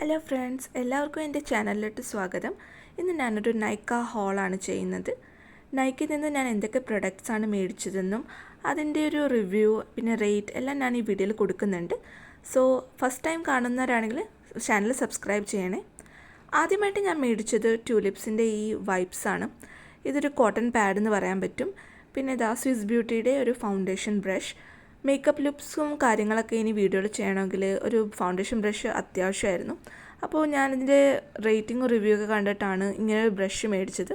Hello friends എല്ലാവർക്കും എന്റെ ചാനലിലോട്ട് സ്വാഗതം. ഇന്ന് ഞാനൊരു നൈക്ക ഹോളാണ് ചെയ്യുന്നത്. നൈക്കിൽ നിന്ന് ഞാൻ എന്തൊക്കെ പ്രൊഡക്ട്സാണ് മേടിച്ചതെന്നും അതിന്റെ ഒരു റിവ്യൂ പിന്നെ റേറ്റ് എല്ലാം ഞാൻ ഈ വീഡിയോയിൽ കൊടുക്കുന്നുണ്ട്. സോ ഫസ്റ്റ് ടൈം കാണുന്നവരാണെങ്കിൽ ചാനൽ സബ്സ്ക്രൈബ് ചെയ്യണേ. ആദ്യമായിട്ട് ഞാൻ മേടിച്ചത് ട്യൂലിപ്സിന്റെ ഈ വൈപ്സ് ആണ്. ഇതൊരു കോട്ടൺ പാഡ് എന്ന് പറയാൻ പറ്റും. പിന്നെ ഇതാ സ്വിസ് ബ്യൂട്ടിയുടെ ഒരു ഫൗണ്ടേഷൻ ബ്രഷ് മേക്കപ്പ് ലിപ്സും കാര്യങ്ങളൊക്കെ ഇനി വീഡിയോയിൽ ചെയ്യണമെങ്കിൽ ഒരു ഫൗണ്ടേഷൻ ബ്രഷ് അത്യാവശ്യമായിരുന്നു. അപ്പോൾ ഞാനിതിന്റെ റേറ്റിംഗും റിവ്യൂ ഒക്കെ കണ്ടിട്ടാണ് ഇങ്ങനെ ഒരു ബ്രഷ് മേടിച്ചത്.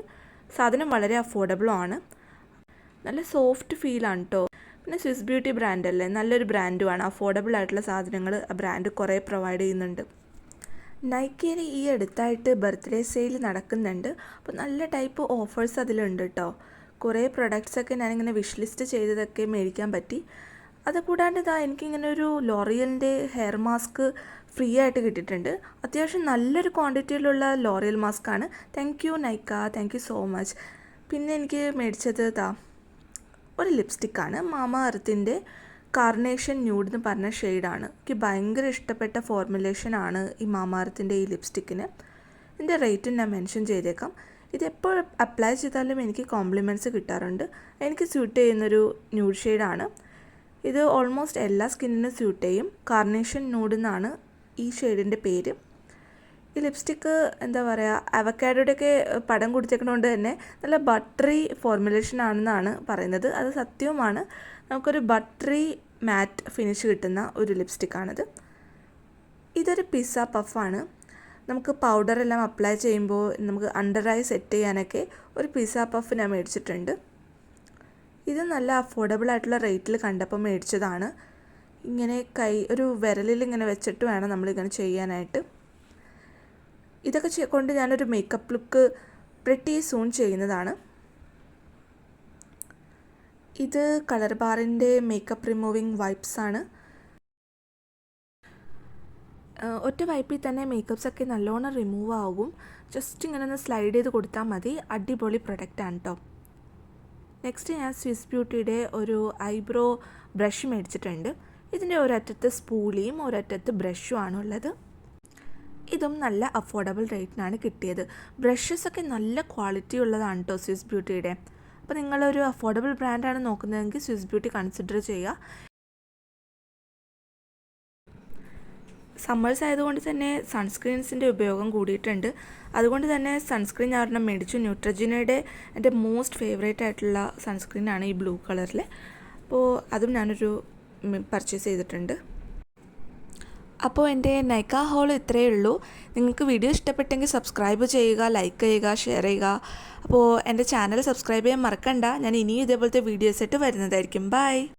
സാധനം വളരെ അഫോർഡബിളും ആണ്. നല്ല സോഫ്റ്റ് ഫീലാണ് കേട്ടോ പിന്നെ സ്വിസ് ബ്യൂട്ടി ബ്രാൻഡ് അല്ലേ? നല്ലൊരു ബ്രാൻഡുമാണ് അഫോർഡബിൾ ആയിട്ടുള്ള സാധനങ്ങൾ ആ ബ്രാൻഡ് കുറേ പ്രൊവൈഡ് ചെയ്യുന്നുണ്ട്. നൈക്കിയിൽ ഈ അടുത്തായിട്ട് ബർത്ത്ഡേ സെയിൽ നടക്കുന്നുണ്ട്. അപ്പോൾ നല്ല ടൈപ്പ് ഓഫേഴ്സ് അതിലുണ്ട് കേട്ടോ കുറേ പ്രൊഡക്ട്സൊക്കെ ഞാനിങ്ങനെ വിഷ് ലിസ്റ്റ് ചെയ്തതൊക്കെ മേടിക്കാൻ പറ്റി. അതുകൂടാണ്ട് ഇതാ എനിക്കിങ്ങനെ ഒരു ലോറിയലിന്റെ ഹെയർ മാസ്ക് ഫ്രീ ആയിട്ട് കിട്ടിയിട്ടുണ്ട്. അത്യാവശ്യം നല്ലൊരു ക്വാണ്ടിറ്റിയിലുള്ള ലോറിയൽ മാസ്ക് ആണ്. Thank you Nykaa thank you so much പിന്നെ എനിക്ക് മേടിച്ചത് ഇതാ ഒരു ലിപ്സ്റ്റിക്കാണ് മാമ അർത്തിന്റെ കാർണേഷൻ ന്യൂഡ് എന്ന് പറഞ്ഞ ഷെയ്ഡാണ് എനിക്ക് ഭയങ്കര ഇഷ്ടപ്പെട്ട ഫോർമുലേഷൻ ആണ് ഈ മാമാർത്തിന്റെ ഈ ലിപ്സ്റ്റിക്കിന് ഇതിന്റെ റേറ്റും ഞാൻ മെൻഷൻ ചെയ്തേക്കാം. ഇതെപ്പോൾ അപ്ലൈ ചെയ്താലും എനിക്ക് കോംപ്ലിമെന്റ്സ് കിട്ടാറുണ്ട്. എനിക്ക് സ്യൂട്ട് ചെയ്യുന്നൊരു ന്യൂഡ് ഷെയ്ഡാണ് ഇത് ഓൾമോസ്റ്റ് എല്ലാ സ്കിന്നിനും സ്യൂട്ട് ചെയ്യും. കാർണേഷൻ നൂഡ് എന്നാണ് ഈ ഷെയ്ഡിന്റെ പേര്. ഈ ലിപ്സ്റ്റിക്ക് എന്താ പറയുക അവക്കാഡോടെയൊക്കെ പടം കുടിച്ചേക്കണോണ്ട് തന്നെ നല്ല ബട്ടറി ഫോർമുലേഷൻ ആണെന്നാണ് പറയുന്നത്. അത് സത്യവുമാണ്. നമുക്കൊരു ബട്ടറി മാറ്റ് ഫിനിഷ് കിട്ടുന്ന ഒരു ലിപ്സ്റ്റിക്കാണിത് ഇതൊരു പിസ്സ പഫാണ് നമുക്ക് പൗഡറെല്ലാം അപ്ലൈ ചെയ്യുമ്പോൾ നമുക്ക് അണ്ടർ ഐ സെറ്റ് ചെയ്യാനൊക്കെ ഒരു പിസ്സ പഫ് ഞാൻ മേടിച്ചിട്ടുണ്ട്. ഇത് നല്ല അഫോർഡബിൾ ആയിട്ടുള്ള റേറ്റിൽ കണ്ടപ്പോൾ മേടിച്ചതാണ്. ഇങ്ങനെ കൈ ഒരു വിരലിൽ ഇങ്ങനെ വെച്ചിട്ട് വേണം നമ്മളിങ്ങനെ ചെയ്യാനായിട്ട്. ഇതൊക്കെ കൊണ്ട് ഞാനൊരു മേക്കപ്പ് ലുക്ക് പ്രിട്ടി സൂൺ ചെയ്യുന്നതാണ്. ഇത് കളർ ബാറിന്റെ മേക്കപ്പ് റിമൂവിങ് വൈപ്സ് ആണ്. ഒറ്റ വൈപ്പിൽ തന്നെ മേക്കപ്സ് ഒക്കെ നല്ലോണം റിമൂവ് ആകും. ജസ്റ്റ് ഇങ്ങനെ ഒന്ന് സ്ലൈഡ് ചെയ്ത് കൊടുത്താൽ മതി. അടിപൊളി പ്രൊഡക്റ്റാണ് കേട്ടോ നെക്സ്റ്റ് ഞാൻ സ്വിസ് ബ്യൂട്ടിയുടെ ഒരു ഐബ്രോ ബ്രഷ് മേടിച്ചിട്ടുണ്ട്. ഇതിന്റെ ഒരറ്റത്ത് സ്പൂളിയും ഒരറ്റത്ത് ബ്രഷും ഉള്ളത് ഇതും നല്ല അഫോർഡബിൾ റേറ്റിനാണ് കിട്ടിയത്. ബ്രഷസ് ഒക്കെ നല്ല ക്വാളിറ്റി ഉള്ളതാണ് കേട്ടോ സ്വിസ് ബ്യൂട്ടിയുടെ അപ്പോൾ നിങ്ങളൊരു അഫോർഡബിൾ ബ്രാൻഡാണ് നോക്കുന്നതെങ്കിൽ സ്വിസ് ബ്യൂട്ടി കൺസിഡർ ചെയ്യുക. സമ്മേഴ്സ് ആയതുകൊണ്ട് തന്നെ സൺസ്ക്രീൻസിന്റെ ഉപയോഗം കൂടിയിട്ടുണ്ട്. അതുകൊണ്ട് തന്നെ സൺസ്ക്രീൻ ഞാൻ ഒരെണ്ണം മേടിച്ചു. ന്യൂട്രജിനയുടെ എന്റെ മോസ്റ്റ് ഫേവറേറ്റ് ആയിട്ടുള്ള സൺസ്ക്രീനാണ് ഈ ബ്ലൂ കളറിൽ. അപ്പോൾ അതും ഞാനൊരു പർച്ചേസ് ചെയ്തിട്ടുണ്ട്. അപ്പോൾ എന്റെ നൈക്ക ഹോൾ ഇത്രയേ ഉള്ളൂ. നിങ്ങൾക്ക് വീഡിയോ ഇഷ്ടപ്പെട്ടെങ്കിൽ സബ്സ്ക്രൈബ് ചെയ്യുക ലൈക്ക് ചെയ്യുക ഷെയർ ചെയ്യുക. അപ്പോൾ എന്റെ ചാനൽ സബ്സ്ക്രൈബ് ചെയ്യാൻ മറക്കണ്ട. ഞാൻ ഇനിയും ഇതേപോലത്തെ വീഡിയോസ് ആയിട്ട് വരുന്നതായിരിക്കും. ബൈ.